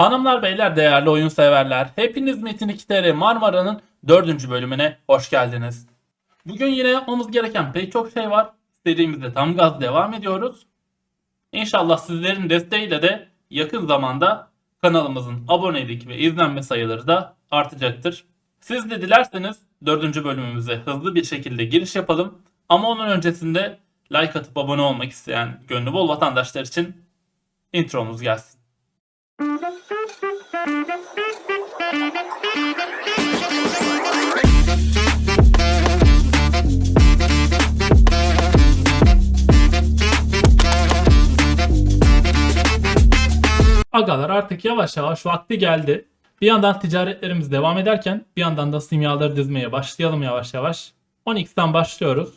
Hanımlar beyler değerli oyun severler hepiniz Metin 2TR Marmara'nın 4. bölümüne hoş geldiniz. Bugün yine yapmamız gereken pek çok şey var. Serimizde tam gaz devam ediyoruz. İnşallah sizlerin desteğiyle de yakın zamanda kanalımızın abonelik ve izlenme sayıları da artacaktır. Siz de dilerseniz 4. bölümümüze hızlı bir şekilde giriş yapalım. Ama onun öncesinde like atıp abone olmak isteyen gönlü bol vatandaşlar için intromuz gelsin. Agalar artık yavaş yavaş vakti geldi. Bir yandan ticaretlerimiz devam ederken bir yandan da simyaları dizmeye başlayalım yavaş yavaş. 10x'ten başlıyoruz.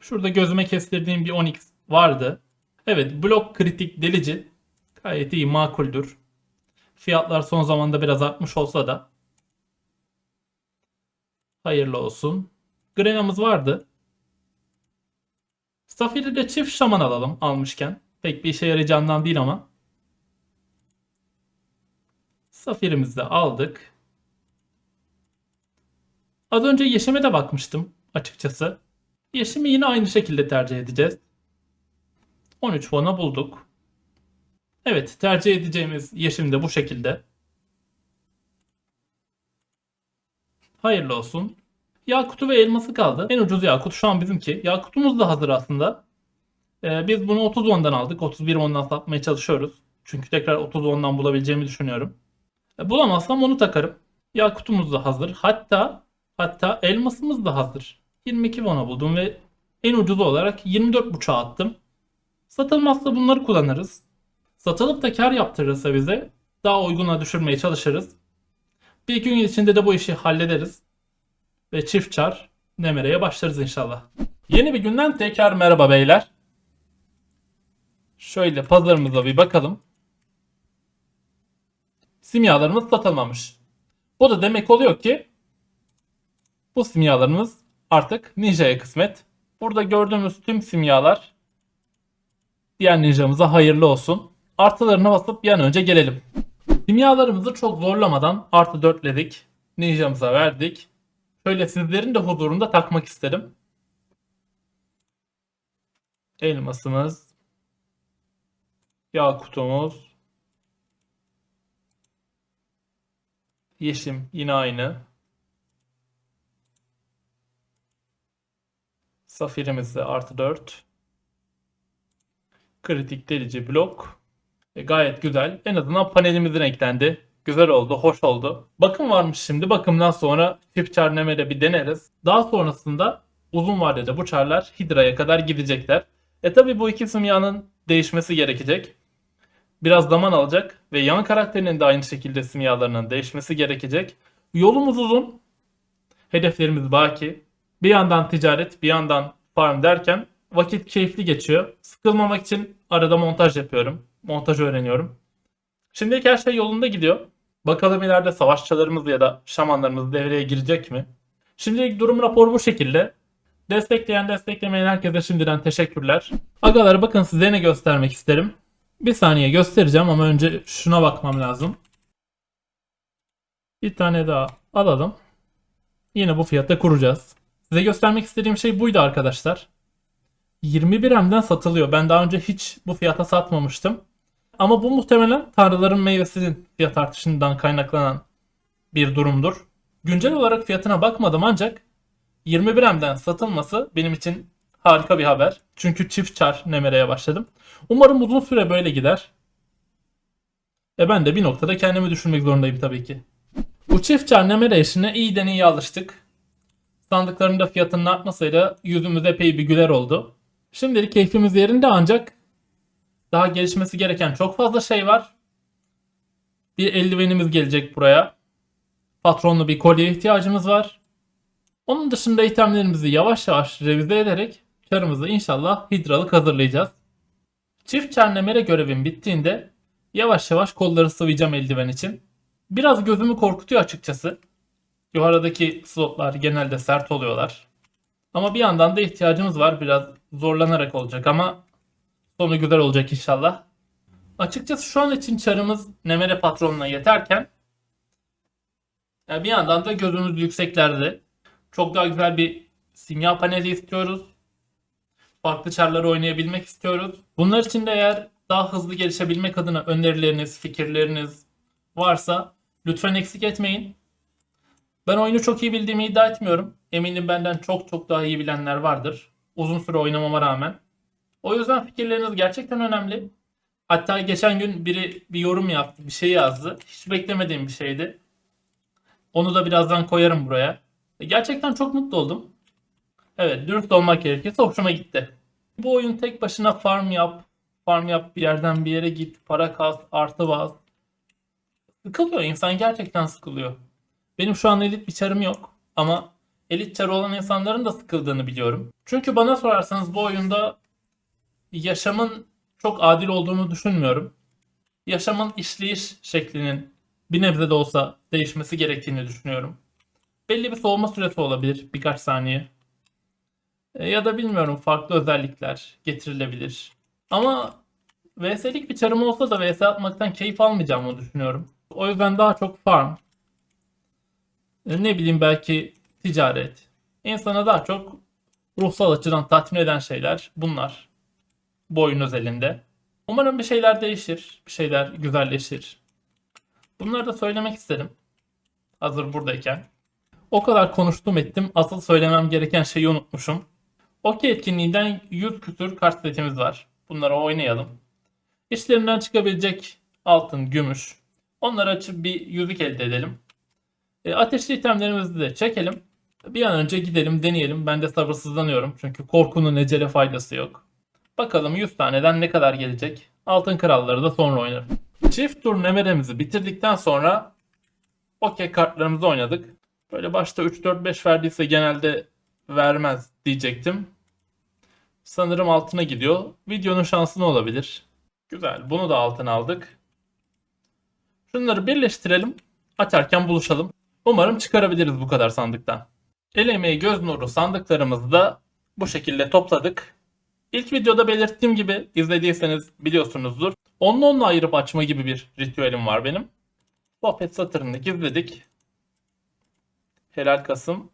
Şurada gözüme kestirdiğim bir 10x vardı. Evet blok kritik delici gayet iyi makuldür. Fiyatlar son zamanda biraz artmış olsa da hayırlı olsun. Grena'mız vardı. Safir'i de çift şaman alalım almışken. Pek bir işe yarayacağından değil ama. Safirimizi de aldık. Az önce Yeşim'e de bakmıştım açıkçası. Yeşim'i yine aynı şekilde tercih edeceğiz. 13 puana bulduk. Evet tercih edeceğimiz Yeşim de bu şekilde. Hayırlı olsun. Yakutu ve elması kaldı. En ucuz yakut şu an bizimki. Yakutumuz da hazır aslında. Ee, biz bunu 30 ondan aldık. 31 ondan satmaya çalışıyoruz. Çünkü tekrar 30 ondan bulabileceğimi düşünüyorum. E, bulamazsam onu takarım. Yakutumuz da hazır. Hatta hatta elmasımız da hazır. 22 won'a buldum ve en ucuzu olarak 24.5'a attım. Satılmazsa bunları kullanırız. Satılıp da kar yaptırırsa bize daha uyguna düşürmeye çalışırız. Bir gün içinde de bu işi hallederiz. Ve çift çar Nemere'ye başlarız inşallah. Yeni bir günden tekrar merhaba beyler. Şöyle pazarımıza bir bakalım. Simyalarımız satılmamış. Bu da demek oluyor ki bu simyalarımız artık ninja'ya kısmet. Burada gördüğümüz tüm simyalar diğer ninjamıza hayırlı olsun. Artılarına basıp bir an önce gelelim. Simyalarımızı çok zorlamadan artı 4'ledik. Ninjamıza verdik. Şöyle sizlerin de huzurunda takmak isterim. Elmasımız. Yakutumuz. Yeşim yine aynı. Safirimiz de artı 4. Kritik delici blok. E, gayet güzel. En azından panelimizin eklendi. Güzel oldu, hoş oldu. Bakım varmış şimdi. Bakımdan sonra çift çarnemede bir deneriz. Daha sonrasında uzun vadede bu çarlar Hidra'ya kadar gidecekler. E tabi bu iki simyanın değişmesi gerekecek. Biraz zaman alacak ve yan karakterinin de aynı şekilde simyalarının değişmesi gerekecek. Yolumuz uzun. Hedeflerimiz baki. Bir yandan ticaret, bir yandan farm derken vakit keyifli geçiyor. Sıkılmamak için arada montaj yapıyorum. Montaj öğreniyorum. Şimdilik her şey yolunda gidiyor. Bakalım ileride savaşçılarımız ya da şamanlarımız devreye girecek mi? Şimdilik durum raporu bu şekilde. Destekleyen desteklemeyen herkese şimdiden teşekkürler. Agalar bakın size ne göstermek isterim. Bir saniye göstereceğim ama önce şuna bakmam lazım. Bir tane daha alalım. Yine bu fiyatta kuracağız. Size göstermek istediğim şey buydu arkadaşlar. 21 M'den satılıyor. Ben daha önce hiç bu fiyata satmamıştım. Ama bu muhtemelen tanrıların meyvesinin fiyat artışından kaynaklanan bir durumdur. Güncel olarak fiyatına bakmadım ancak 21 M'den satılması benim için harika bir haber. Çünkü çift çar nemereye başladım. Umarım uzun süre böyle gider. E ben de bir noktada kendimi düşünmek zorundayım tabii ki. Bu çift çar nemere işine iyiden iyi alıştık. Sandıkların da fiyatının artmasıyla yüzümüz epey bir güler oldu. Şimdilik keyfimiz yerinde ancak daha gelişmesi gereken çok fazla şey var. Bir eldivenimiz gelecek buraya. Patronlu bir kolye ihtiyacımız var. Onun dışında itemlerimizi yavaş yavaş revize ederek karımızı inşallah hidralık hazırlayacağız. Çift çernemere görevim bittiğinde yavaş yavaş kolları sıvayacağım eldiven için. Biraz gözümü korkutuyor açıkçası. Yukarıdaki slotlar genelde sert oluyorlar. Ama bir yandan da ihtiyacımız var. Biraz zorlanarak olacak ama sonu güzel olacak inşallah. Açıkçası şu an için çarımız Nemere patronuna yeterken e, bir yandan da gözümüz yükseklerde. Çok daha güzel bir simya paneli istiyoruz. Farklı çarları oynayabilmek istiyoruz. Bunlar için de eğer daha hızlı gelişebilmek adına önerileriniz, fikirleriniz varsa lütfen eksik etmeyin. Ben oyunu çok iyi bildiğimi iddia etmiyorum. Eminim benden çok çok daha iyi bilenler vardır. Uzun süre oynamama rağmen. O yüzden fikirleriniz gerçekten önemli. Hatta geçen gün biri bir yorum yaptı, bir şey yazdı. Hiç beklemediğim bir şeydi. Onu da birazdan koyarım buraya. E, Gerçekten çok mutlu oldum. Evet, dürüst olmak gerekirse hoşuma gitti. Bu oyun tek başına farm yap, farm yap bir yerden bir yere git, para kas, artı bas. Sıkılıyor, insan gerçekten sıkılıyor. Benim şu an elit bir çarım yok ama elit çarı olan insanların da sıkıldığını biliyorum. Çünkü bana sorarsanız bu oyunda yaşamın çok adil olduğunu düşünmüyorum. Yaşamın işleyiş şeklinin bir nebze de olsa değişmesi gerektiğini düşünüyorum. Belli bir soğuma süresi olabilir birkaç saniye. E, Ya da bilmiyorum farklı özellikler getirilebilir. Ama VS'lik bir çarım olsa da VS atmaktan keyif almayacağımı düşünüyorum. O yüzden daha çok farm, e, ne bileyim belki ticaret. İnsana daha çok ruhsal açıdan tatmin eden şeyler bunlar. Bu oyun özelinde. Umarım bir şeyler değişir, bir şeyler güzelleşir. Bunları da söylemek istedim. Hazır buradayken. O kadar konuştum ettim. Asıl söylemem gereken şeyi unutmuşum. Okey etkinliğinden 100 küsür kart setimiz var. Bunları oynayalım. İşlerinden çıkabilecek altın, gümüş. Onları açıp bir yüzük elde edelim. E, ateşli itemlerimizi de çekelim. Bir an önce gidelim deneyelim. Ben de sabırsızlanıyorum. Çünkü korkunun ecele faydası yok. Bakalım 100 taneden ne kadar gelecek. Altın kralları da sonra oynarım. Çift tur nemeremizi bitirdikten sonra okey kartlarımızı oynadık. Böyle başta 3-4-5 verdiyse genelde vermez diyecektim. Sanırım altına gidiyor. Videonun şansı ne olabilir? Güzel. Bunu da altına aldık. Şunları birleştirelim. Açarken buluşalım. Umarım çıkarabiliriz bu kadar sandıktan. El emeği göz nuru sandıklarımızı da bu şekilde topladık. İlk videoda belirttiğim gibi izlediyseniz biliyorsunuzdur. Onlu onlu ayırıp açma gibi bir ritüelim var benim. Sohbet satırını gizledik. Helal Kasım.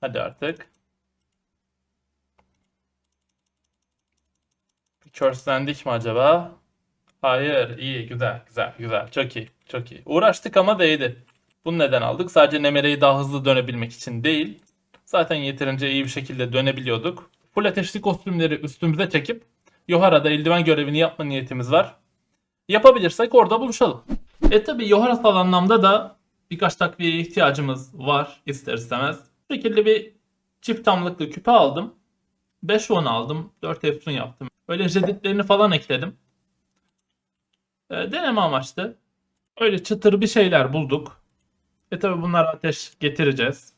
Hadi artık. Körslendik mi acaba? Hayır, iyi, güzel, güzel, güzel. Çok iyi, çok iyi. Uğraştık ama değdi. Bunu neden aldık? Sadece Nemere'yi daha hızlı dönebilmek için değil. Zaten yeterince iyi bir şekilde dönebiliyorduk. Full ateşli kostümleri üstümüze çekip Yohara'da eldiven görevini yapma niyetimiz var. Yapabilirsek orada buluşalım. E tabi Yoharasal anlamda da birkaç takviyeye ihtiyacımız var ister istemez. Bu şekilde bir çift tamlıklı küpe aldım. 5 won aldım. 4 Epson yaptım. Böyle jeditlerini falan ekledim. E, deneme amaçlı. Öyle çıtır bir şeyler bulduk. E tabi bunlar ateş getireceğiz.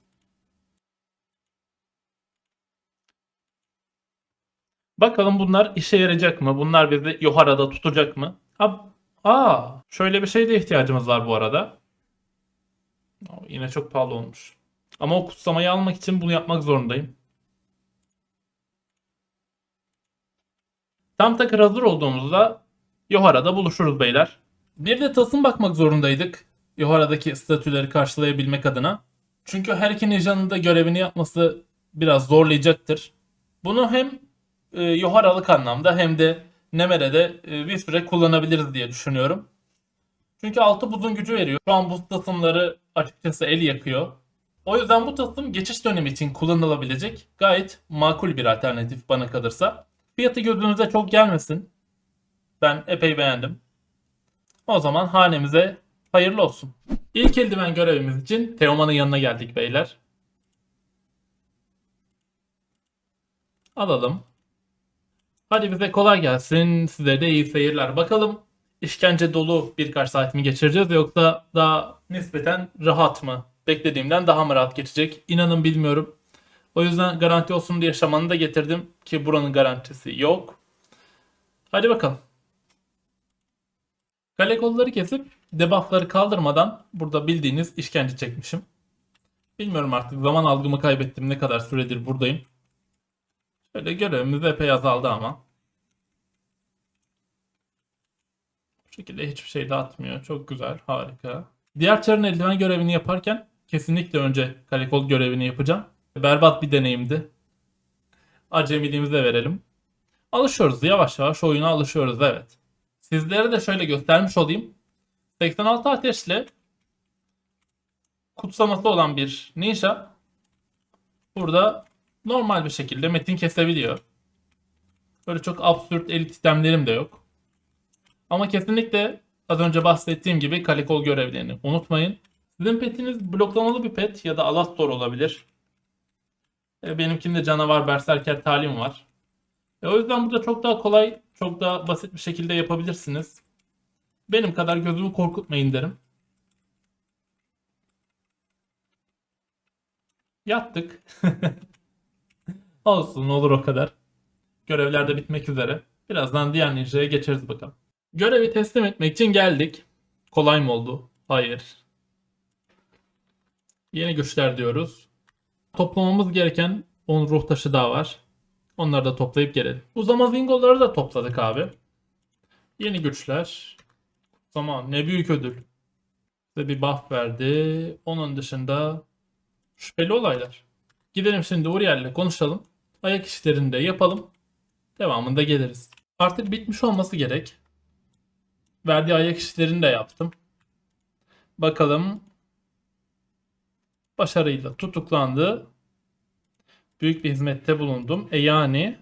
Bakalım bunlar işe yarayacak mı? Bunlar bizi Yohara'da tutacak mı? Ha, aa, şöyle bir şeye de ihtiyacımız var bu arada. Yine çok pahalı olmuş. Ama o kutsamayı almak için bunu yapmak zorundayım. Tam takır hazır olduğumuzda Yohara'da buluşuruz beyler. Bir de tasım bakmak zorundaydık. Yohara'daki statüleri karşılayabilmek adına. Çünkü her iki ninjanın da görevini yapması biraz zorlayacaktır. Bunu hem e, Yohara'lık anlamda hem de Nemere'de e, bir süre kullanabiliriz diye düşünüyorum. Çünkü altı buzun gücü veriyor. Şu an buz tasımları açıkçası el yakıyor. O yüzden bu tasım geçiş dönemi için kullanılabilecek gayet makul bir alternatif bana kalırsa. Fiyatı gözünüze çok gelmesin. Ben epey beğendim. O zaman hanemize hayırlı olsun. İlk eldiven görevimiz için Teoman'ın yanına geldik beyler. Alalım. Hadi bize kolay gelsin. Size de iyi seyirler. Bakalım işkence dolu birkaç saat mi geçireceğiz yoksa daha nispeten rahat mı? Beklediğimden daha mı rahat geçecek? İnanın bilmiyorum. O yüzden garanti olsun diye şamanı da getirdim ki buranın garantisi yok. Hadi bakalım. Kale kolları kesip debuffları kaldırmadan burada bildiğiniz işkence çekmişim. Bilmiyorum artık zaman algımı kaybettim ne kadar süredir buradayım. Şöyle görevimiz epey azaldı ama. Bu şekilde hiçbir şey dağıtmıyor. Çok güzel. Harika. Diğer çarın eldiven görevini yaparken kesinlikle önce karekol görevini yapacağım. Berbat bir deneyimdi. Acemiliğimize verelim. Alışıyoruz. Yavaş yavaş oyuna alışıyoruz. Evet. Sizlere de şöyle göstermiş olayım. 86 ateşle kutsaması olan bir ninja burada normal bir şekilde metin kesebiliyor. Böyle çok absürt elit itemlerim de yok. Ama kesinlikle az önce bahsettiğim gibi kalikol görevlerini unutmayın. Sizin petiniz bloklamalı bir pet ya da Alastor olabilir. E, Benimkinde canavar berserker talim var. E, o yüzden burada çok daha kolay, çok daha basit bir şekilde yapabilirsiniz. Benim kadar gözümü korkutmayın derim. Yattık. Olsun olur o kadar. Görevler de bitmek üzere. Birazdan diğer ninja'ya geçeriz bakalım. Görevi teslim etmek için geldik. Kolay mı oldu? Hayır. Yeni güçler diyoruz. Toplamamız gereken 10 ruh taşı daha var. Onları da toplayıp gelelim. Uzama zingoları da topladık abi. Yeni güçler. Tamam ne büyük ödül. Size bir buff verdi. Onun dışında şüpheli olaylar. Gidelim şimdi Uriel'le konuşalım. Ayak işlerini de yapalım. Devamında geliriz. Artık bitmiş olması gerek. Verdiği ayak işlerini de yaptım. Bakalım. Başarıyla tutuklandı. Büyük bir hizmette bulundum. E yani.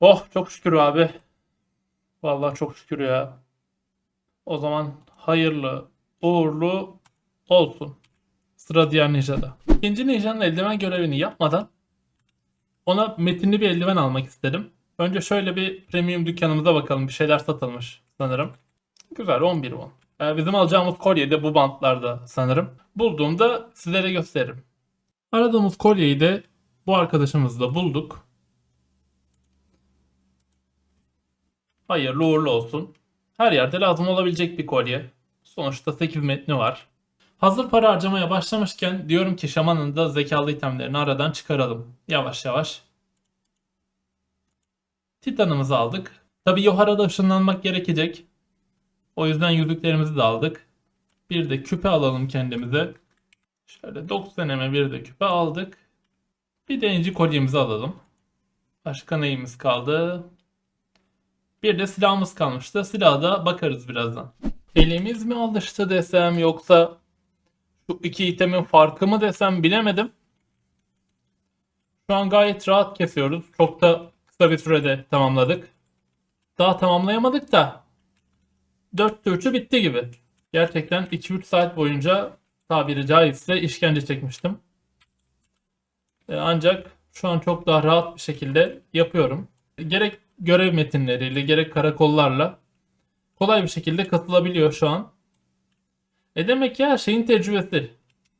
Oh çok şükür abi. Vallahi çok şükür ya. O zaman hayırlı, uğurlu olsun. Sıra diğer ninjada. İkinci ninjanın eldiven görevini yapmadan ona metinli bir eldiven almak istedim. Önce şöyle bir premium dükkanımıza bakalım. Bir şeyler satılmış sanırım. Güzel 11 won. Ee, bizim alacağımız kolye de bu bantlarda sanırım. Bulduğumda sizlere gösteririm. Aradığımız kolyeyi de bu arkadaşımızla bulduk. Hayırlı uğurlu olsun. Her yerde lazım olabilecek bir kolye. Sonuçta 8 metni var. Hazır para harcamaya başlamışken diyorum ki şamanın da zekalı itemlerini aradan çıkaralım. Yavaş yavaş. Titanımızı aldık. Tabi Yohara'da ışınlanmak gerekecek. O yüzden yüzüklerimizi de aldık. Bir de küpe alalım kendimize. Şöyle 9 seneme bir de küpe aldık. Bir de inci kolyemizi alalım. Başka neyimiz kaldı? Bir de silahımız kalmıştı. Silaha da bakarız birazdan. Elimiz mi alıştı desem yoksa şu iki itemin farkı mı desem bilemedim. Şu an gayet rahat kesiyoruz. Çok da kısa bir sürede tamamladık. Daha tamamlayamadık da 4 3'ü bitti gibi. Gerçekten 2-3 saat boyunca tabiri caizse işkence çekmiştim. Ee, Ancak şu an çok daha rahat bir şekilde yapıyorum. Gerek görev metinleriyle gerek karakollarla kolay bir şekilde katılabiliyor şu an. E demek ki her şeyin tecrübesi.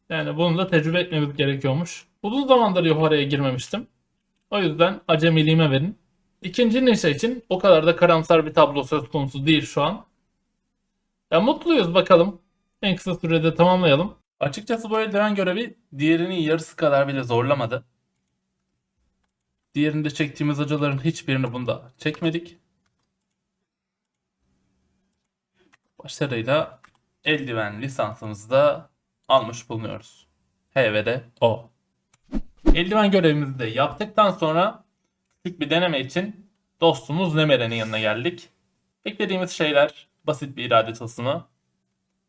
Yani bunu da tecrübe etmemiz gerekiyormuş. Uzun zamandır Yohara'ya girmemiştim. O yüzden acemiliğime verin. İkinci ninja için o kadar da karamsar bir tablo söz konusu değil şu an. Ya mutluyuz bakalım. En kısa sürede tamamlayalım. Açıkçası bu eldiven görevi diğerinin yarısı kadar bile zorlamadı. Diğerinde çektiğimiz acıların hiçbirini bunda çekmedik. Başarıyla eldiven lisansımızı da almış bulunuyoruz. H de O. Eldiven görevimizi de yaptıktan sonra küçük bir deneme için dostumuz Nemere'nin yanına geldik. Beklediğimiz şeyler basit bir irade tılsımı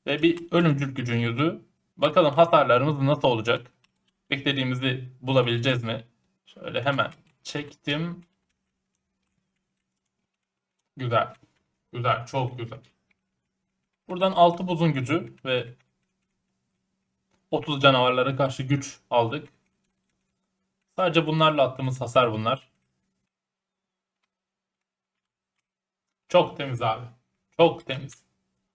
ve bir ölümcül gücün yüzü. Bakalım hasarlarımız nasıl olacak? Beklediğimizi bulabileceğiz mi? Şöyle hemen çektim. Güzel. Güzel. Çok güzel. Buradan 6 buzun gücü ve 30 canavarlara karşı güç aldık. Sadece bunlarla attığımız hasar bunlar. Çok temiz abi. Çok temiz.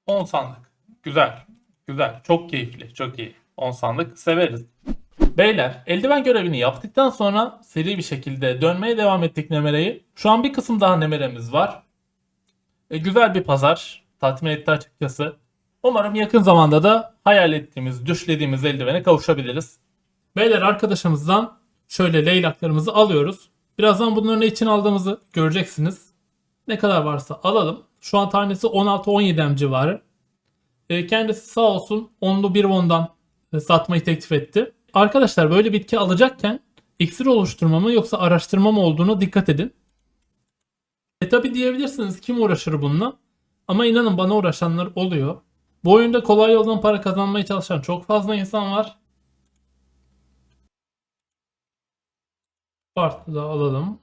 10 sandık. Güzel. Güzel. Çok keyifli. Çok iyi. 10 sandık. Severiz. Beyler eldiven görevini yaptıktan sonra seri bir şekilde dönmeye devam ettik Nemere'yi. Şu an bir kısım daha Nemere'miz var. E, güzel bir pazar. Tatmin etti açıkçası. Umarım yakın zamanda da hayal ettiğimiz, düşlediğimiz eldivene kavuşabiliriz. Beyler arkadaşımızdan şöyle leylaklarımızı alıyoruz. Birazdan bunların ne için aldığımızı göreceksiniz. Ne kadar varsa alalım. Şu an tanesi 16-17 M civarı. E, kendisi sağ olsun onlu bir won'dan e, satmayı teklif etti. Arkadaşlar böyle bitki alacakken iksir oluşturma mı yoksa araştırma mı olduğuna dikkat edin. E tabi diyebilirsiniz kim uğraşır bununla? Ama inanın bana uğraşanlar oluyor. Bu oyunda kolay yoldan para kazanmaya çalışan çok fazla insan var. Partı da alalım.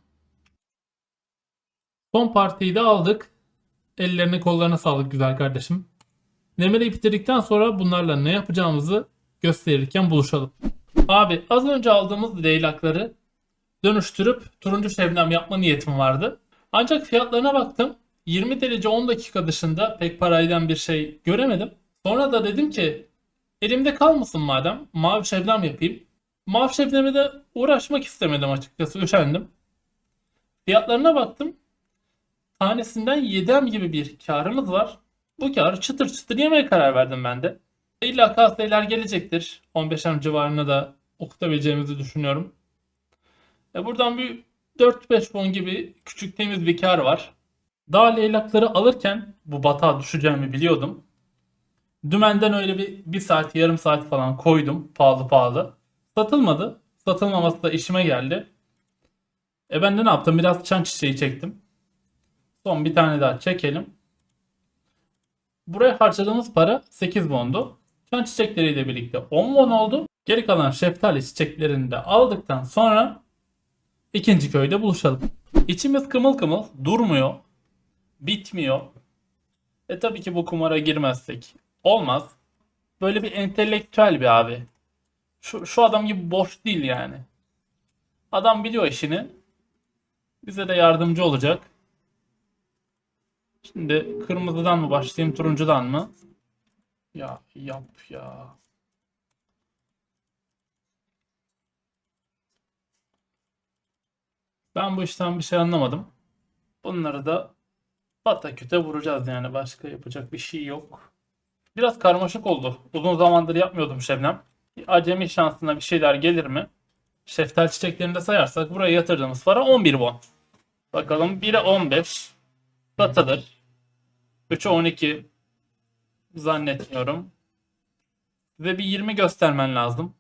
Son partiyi de aldık. Ellerine kollarına sağlık güzel kardeşim. Nemere'yi bitirdikten sonra bunlarla ne yapacağımızı gösterirken buluşalım. Abi az önce aldığımız leylakları dönüştürüp turuncu şebnem yapma niyetim vardı. Ancak fiyatlarına baktım. 20 derece 10 dakika dışında pek parayla bir şey göremedim. Sonra da dedim ki elimde kalmasın madem mavi şebnem yapayım. Mavi şebneme de uğraşmak istemedim açıkçası üşendim. Fiyatlarına baktım. Tanesinden 7M gibi bir karımız var. Bu karı çıtır çıtır yemeye karar verdim ben de. İlla kaseler gelecektir. 15M civarına da okutabileceğimizi düşünüyorum. E buradan bir 4-5 fon gibi küçük temiz bir kar var. Daha leylakları alırken bu batağa düşeceğimi biliyordum. Dümenden öyle bir, bir saat yarım saat falan koydum pahalı pahalı. Satılmadı. Satılmaması da işime geldi. E ben de ne yaptım? Biraz çan çiçeği çektim. Son bir tane daha çekelim. Buraya harcadığımız para 8 bondu. Çan çiçekleriyle birlikte 10 bon oldu. Geri kalan şeftali çiçeklerini de aldıktan sonra ikinci köyde buluşalım. İçimiz kımıl kımıl durmuyor. Bitmiyor. E tabii ki bu kumara girmezsek olmaz. Böyle bir entelektüel bir abi. Şu, şu adam gibi boş değil yani. Adam biliyor işini. Bize de yardımcı olacak. Şimdi kırmızıdan mı başlayayım turuncudan mı? Ya yap ya. Ben bu işten bir şey anlamadım. Bunları da pataküte vuracağız yani. Başka yapacak bir şey yok. Biraz karmaşık oldu. Uzun zamandır yapmıyordum Şebnem. Acemi şansına bir şeyler gelir mi? Şeftal çiçeklerini sayarsak buraya yatırdığımız para 11 bon. Bakalım 1'e 15 satılır. 3'e 12 zannetmiyorum. Ve bir 20 göstermen lazım.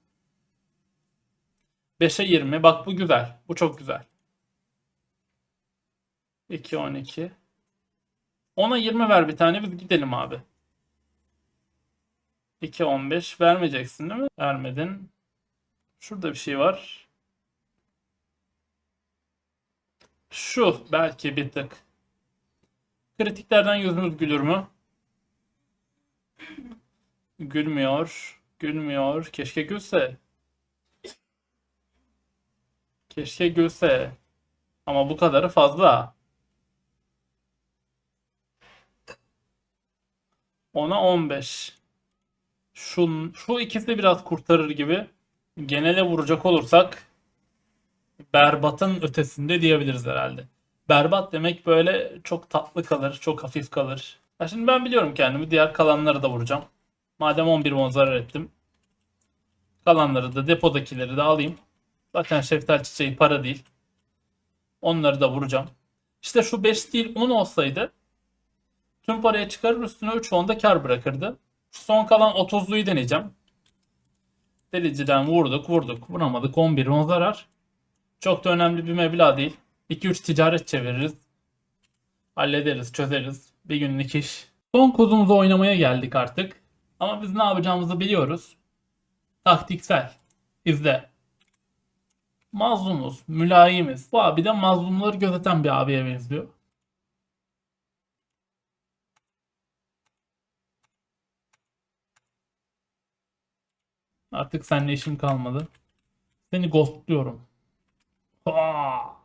5'e 20. Bak bu güzel. Bu çok güzel. 2 12. Ona 20 ver bir tane biz gidelim abi. 2 15 vermeyeceksin değil mi? Vermedin. Şurada bir şey var. Şu belki bir tık. Kritiklerden yüzümüz gülür mü? Gülmüyor. Gülmüyor. Keşke gülse. Keşke gülse. Ama bu kadarı fazla. Ona 15. Şu, şu ikisi biraz kurtarır gibi. Genele vuracak olursak berbatın ötesinde diyebiliriz herhalde. Berbat demek böyle çok tatlı kalır, çok hafif kalır. Ya şimdi ben biliyorum kendimi. Diğer kalanları da vuracağım. Madem 11 won zarar ettim. Kalanları da depodakileri de alayım. Zaten şeftal çiçeği para değil. Onları da vuracağım. İşte şu 5 değil 10 olsaydı tüm paraya çıkarır üstüne 3 won da kar bırakırdı. Şu son kalan 30'luyu deneyeceğim. Deliciden vurduk vurduk. Vuramadık 11 won zarar. Çok da önemli bir meblağ değil. 2-3 ticaret çeviririz. Hallederiz, çözeriz. Bir günlük iş. Son kozumuzu oynamaya geldik artık. Ama biz ne yapacağımızı biliyoruz. Taktiksel. İzle. Mazlumuz, mülayimiz. Bu abi de mazlumları gözeten bir abiye benziyor. Artık seninle işim kalmadı. Seni ghostluyorum. Hua!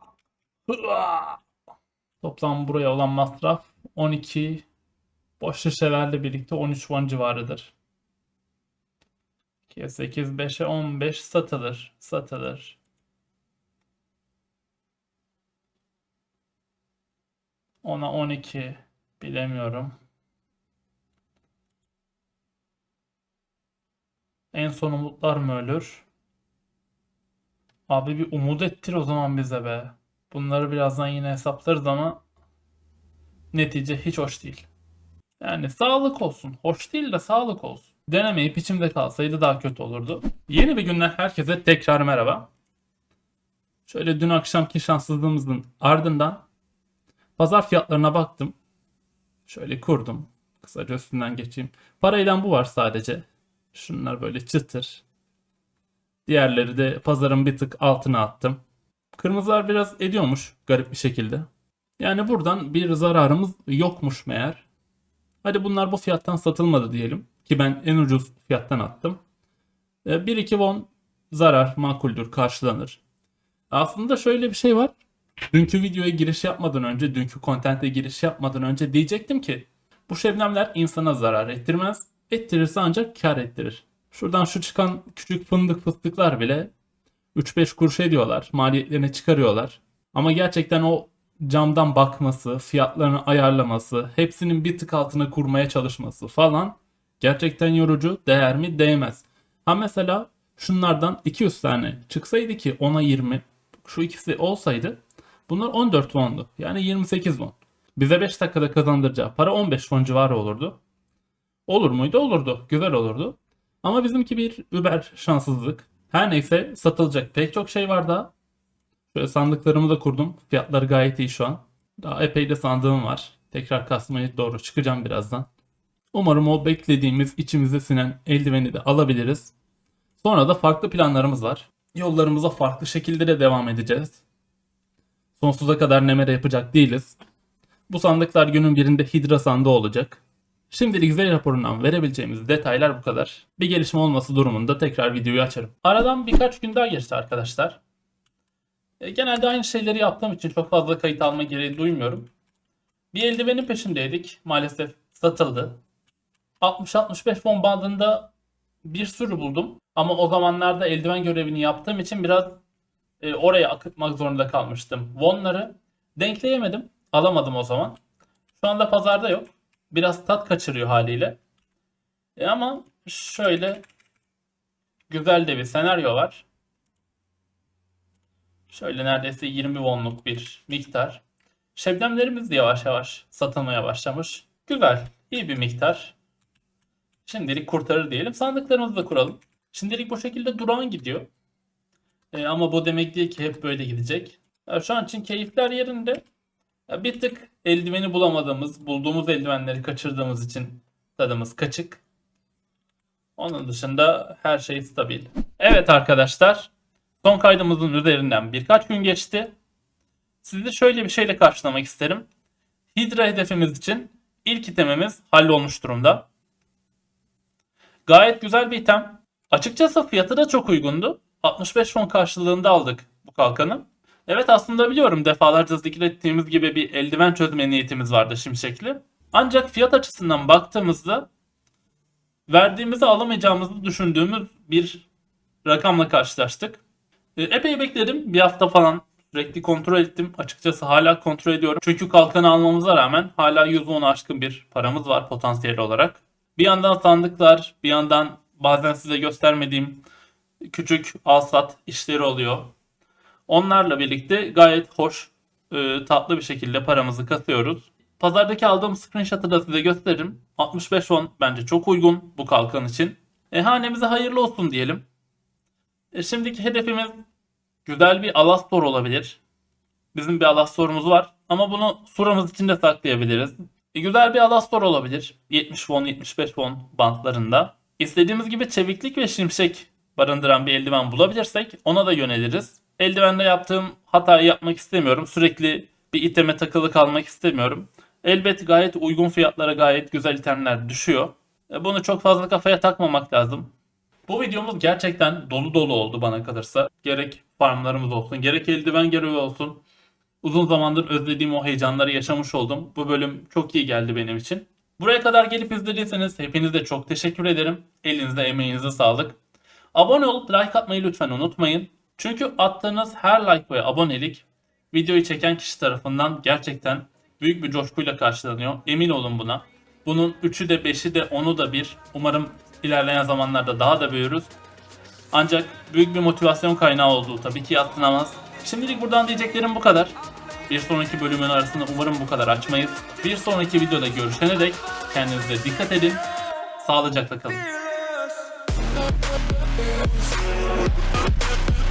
Toplam buraya olan masraf 12 boş şişelerle birlikte 13 won civarıdır. 2'ye 8, 5'e 15 satılır. Satılır. Ona 12 bilemiyorum. En son umutlar mı ölür? Abi bir umut ettir o zaman bize be. Bunları birazdan yine hesaplarız ama netice hiç hoş değil. Yani sağlık olsun. Hoş değil de sağlık olsun. Denemeyip içimde kalsaydı daha kötü olurdu. Yeni bir günden herkese tekrar merhaba. Şöyle dün akşamki şanssızlığımızın ardından pazar fiyatlarına baktım. Şöyle kurdum. Kısaca üstünden geçeyim. Parayla bu var sadece. Şunlar böyle çıtır. Diğerleri de pazarın bir tık altına attım. Kırmızılar biraz ediyormuş garip bir şekilde. Yani buradan bir zararımız yokmuş meğer. Hadi bunlar bu fiyattan satılmadı diyelim. Ki ben en ucuz fiyattan attım. 1-2 won zarar makuldür karşılanır. Aslında şöyle bir şey var. Dünkü videoya giriş yapmadan önce, dünkü kontente giriş yapmadan önce diyecektim ki bu şebnemler insana zarar ettirmez. Ettirirse ancak kar ettirir. Şuradan şu çıkan küçük fındık fıstıklar bile 3-5 kuruş ediyorlar. Maliyetlerini çıkarıyorlar. Ama gerçekten o camdan bakması, fiyatlarını ayarlaması, hepsinin bir tık altına kurmaya çalışması falan gerçekten yorucu. Değer mi? Değmez. Ha mesela şunlardan 200 tane çıksaydı ki 10'a 20 şu ikisi olsaydı bunlar 14 wondu. Yani 28 won. Bize 5 dakikada kazandıracağı para 15 won civarı olurdu. Olur muydu? Olurdu. Güzel olurdu. Ama bizimki bir über şanssızlık. Her neyse satılacak pek çok şey var daha. Şöyle sandıklarımı da kurdum. Fiyatları gayet iyi şu an. Daha epey de sandığım var. Tekrar kasmaya doğru çıkacağım birazdan. Umarım o beklediğimiz içimize sinen eldiveni de alabiliriz. Sonra da farklı planlarımız var. Yollarımıza farklı şekilde de devam edeceğiz. Sonsuza kadar nemere yapacak değiliz. Bu sandıklar günün birinde hidra sandığı olacak. Şimdilik Z raporundan verebileceğimiz detaylar bu kadar. Bir gelişme olması durumunda tekrar videoyu açarım. Aradan birkaç gün daha geçti arkadaşlar. E, genelde aynı şeyleri yaptığım için çok fazla kayıt alma gereği duymuyorum. Bir eldivenin peşindeydik. Maalesef satıldı. 60-65 fon bandında bir sürü buldum. Ama o zamanlarda eldiven görevini yaptığım için biraz e, oraya akıtmak zorunda kalmıştım. Won'ları denkleyemedim. Alamadım o zaman. Şu anda pazarda yok. Biraz tat kaçırıyor haliyle. E ama şöyle güzel de bir senaryo var. Şöyle neredeyse 20 wonluk bir miktar. Şebnemlerimiz de yavaş yavaş satılmaya başlamış. Güzel, iyi bir miktar. Şimdilik kurtarır diyelim. Sandıklarımızı da kuralım. Şimdilik bu şekilde durağan gidiyor. E, ama bu demek değil ki hep böyle gidecek. Şu an için keyifler yerinde. Ya bir tık eldiveni bulamadığımız, bulduğumuz eldivenleri kaçırdığımız için tadımız kaçık. Onun dışında her şey stabil. Evet arkadaşlar. Son kaydımızın üzerinden birkaç gün geçti. Sizi şöyle bir şeyle karşılamak isterim. Hydra hedefimiz için ilk itemimiz hallolmuş durumda. Gayet güzel bir item. Açıkçası fiyatı da çok uygundu. 65 fon karşılığında aldık bu kalkanı. Evet aslında biliyorum defalarca zikrettiğimiz gibi bir eldiven çözme niyetimiz vardı şimşekli. Ancak fiyat açısından baktığımızda verdiğimizi alamayacağımızı düşündüğümüz bir rakamla karşılaştık. E, epey bekledim. Bir hafta falan sürekli kontrol ettim. Açıkçası hala kontrol ediyorum. Çünkü kalkanı almamıza rağmen hala 110 aşkın bir paramız var potansiyel olarak. Bir yandan sandıklar, bir yandan bazen size göstermediğim küçük alsat işleri oluyor. Onlarla birlikte gayet hoş, e, tatlı bir şekilde paramızı kasıyoruz. Pazardaki aldığım screenshot'ı da size gösteririm. 65 won bence çok uygun bu kalkan için. E, hanemize hayırlı olsun diyelim. E, şimdiki hedefimiz güzel bir Alastor olabilir. Bizim bir Alastor'umuz var ama bunu suramız içinde saklayabiliriz. E, güzel bir Alastor olabilir. 70 won 75 won bantlarında. İstediğimiz gibi çeviklik ve şimşek barındıran bir eldiven bulabilirsek ona da yöneliriz. Eldivende yaptığım hatayı yapmak istemiyorum. Sürekli bir iteme takılı kalmak istemiyorum. Elbet gayet uygun fiyatlara gayet güzel itemler düşüyor. E, Bunu çok fazla kafaya takmamak lazım. Bu videomuz gerçekten dolu dolu oldu bana kalırsa. Gerek farmlarımız olsun, gerek eldiven görevi olsun. Uzun zamandır özlediğim o heyecanları yaşamış oldum. Bu bölüm çok iyi geldi benim için. Buraya kadar gelip izlediyseniz hepinize çok teşekkür ederim. Elinize emeğinize sağlık. Abone olup like atmayı lütfen unutmayın. Çünkü attığınız her like ve abonelik videoyu çeken kişi tarafından gerçekten büyük bir coşkuyla karşılanıyor. Emin olun buna. Bunun 3'ü de 5'i de 10'u da bir. Umarım ilerleyen zamanlarda daha da büyürüz. Ancak büyük bir motivasyon kaynağı olduğu tabii ki yatsınamaz. Şimdilik buradan diyeceklerim bu kadar. Bir sonraki bölümün arasında umarım bu kadar açmayız. Bir sonraki videoda görüşene dek kendinize dikkat edin. Sağlıcakla kalın.